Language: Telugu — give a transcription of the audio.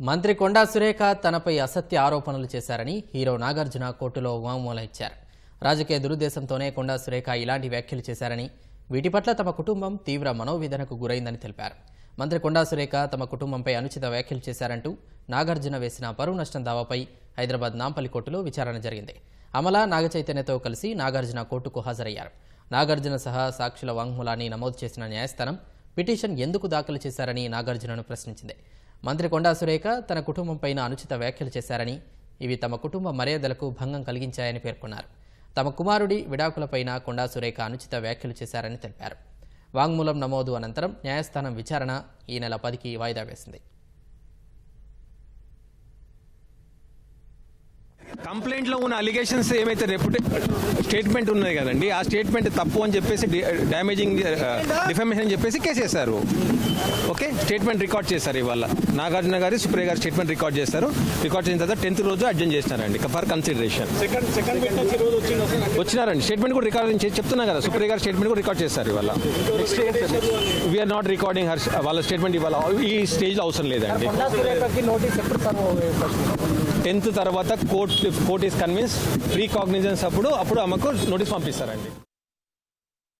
మంత్రి కొండా సురేఖ తనపై అసత్య ఆరోపణలు చేశారని హీరో నాగార్జున కోర్టులో వాంగ్మూలం ఇచ్చారు. రాజకీయ దురుద్దేశంతోనే కొండా సురేఖ ఇలాంటి వ్యాఖ్యలు చేశారని వీటి పట్ల తమ కుటుంబం తీవ్ర మనోవేదనకు గురైందని తెలిపారు. మంత్రి కొండా సురేఖ తమ కుటుంబంపై అనుచిత వ్యాఖ్యలు చేశారంటూ నాగార్జున వేసిన పరువు నష్టం దావాపై హైదరాబాద్ నాంపల్లి కోర్టులో విచారణ జరిగింది. అమల నాగచైతన్యతో కలిసి నాగార్జున కోర్టుకు హాజరయ్యారు. నాగార్జున సహా సాక్షుల వాంగ్మూలాన్ని నమోదు చేసిన న్యాయస్థానం పిటిషన్ ఎందుకు దాఖలు చేశారని నాగార్జునను ప్రశ్నించింది. మంత్రి కొండా సురేఖ తన కుటుంబంపైన అనుచిత వ్యాఖ్యలు చేశారని ఇవి తమ కుటుంబ మర్యాదలకు భంగం కలిగించాయని పేర్కొన్నారు. తమ కుమారుడి విడాకులపైన కొండా సురేఖ అనుచిత వ్యాఖ్యలు చేశారని తెలిపారు. వాంగ్మూలం నమోదు అనంతరం న్యాయస్థానం విచారణ ఈ నెల పదికి వాయిదా వేసింది. కంప్లైంట్లో ఉన్న అలిగేషన్స్ ఏమైతే రెప్యుటే స్టేట్మెంట్ ఉన్నది కదండి ఆ స్టేట్మెంట్ తప్పు అని చెప్పేసి డ్యామేజింగ్ డిఫమేషన్ అని చెప్పేసి కేసు వేశారు ఓకే స్టేట్మెంట్ రికార్డ్ చేశారు ఇవాళ. నాగార్జున గారి సుప్రియ గారి స్టేట్మెంట్ రికార్డ్ చేశారు. రికార్డ్ చేసిన తర్వాత టెన్త్ రోజు అడ్జన్ చేసినారండి ఫర్ కన్సిడరేషన్ వచ్చినారండి. స్టేట్మెంట్ కూడా రికార్డ్ చెప్తున్నా కదా సుప్రియ గారి స్టేట్మెంట్ కూడా రికార్డ్ చేశారు ఇవాళ. We are not recording her వాళ్ళ స్టేట్మెంట్ ఇవాళ ఈ స్టేజ్లో అవసరం లేదండి. టెన్త్ తర్వాత court court is convince pre cognizance అప్పుడు అప్పుడు ఆమెకు నోటీస్ పంపిస్తారండి.